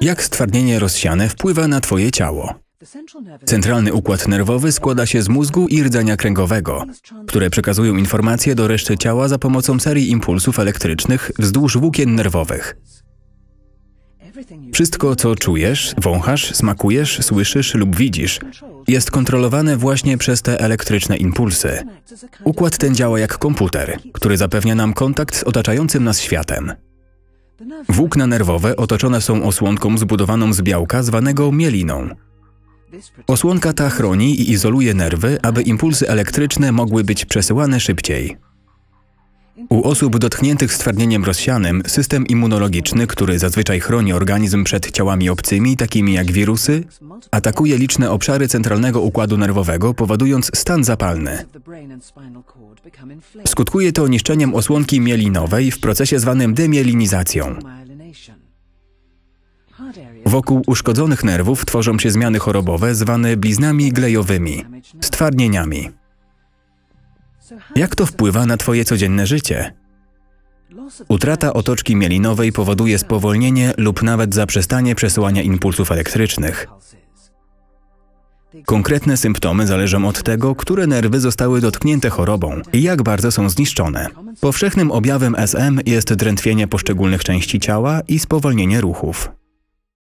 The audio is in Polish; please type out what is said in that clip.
Jak stwardnienie rozsiane wpływa na Twoje ciało? Centralny układ nerwowy składa się z mózgu i rdzenia kręgowego, które przekazują informacje do reszty ciała za pomocą serii impulsów elektrycznych wzdłuż włókien nerwowych. Wszystko, co czujesz, wąchasz, smakujesz, słyszysz lub widzisz, jest kontrolowane właśnie przez te elektryczne impulsy. Układ ten działa jak komputer, który zapewnia nam kontakt z otaczającym nas światem. Włókna nerwowe otoczone są osłonką zbudowaną z białka zwanego mieliną. Osłonka ta chroni i izoluje nerwy, aby impulsy elektryczne mogły być przesyłane szybciej. U osób dotkniętych stwardnieniem rozsianym system immunologiczny, który zazwyczaj chroni organizm przed ciałami obcymi, takimi jak wirusy, atakuje liczne obszary centralnego układu nerwowego, powodując stan zapalny. Skutkuje to niszczeniem osłonki mielinowej w procesie zwanym demielinizacją. Wokół uszkodzonych nerwów tworzą się zmiany chorobowe zwane bliznami glejowymi, stwardnieniami. Jak to wpływa na Twoje codzienne życie? Utrata otoczki mielinowej powoduje spowolnienie lub nawet zaprzestanie przesyłania impulsów elektrycznych. Konkretne symptomy zależą od tego, które nerwy zostały dotknięte chorobą i jak bardzo są zniszczone. Powszechnym objawem SM jest drętwienie poszczególnych części ciała i spowolnienie ruchów.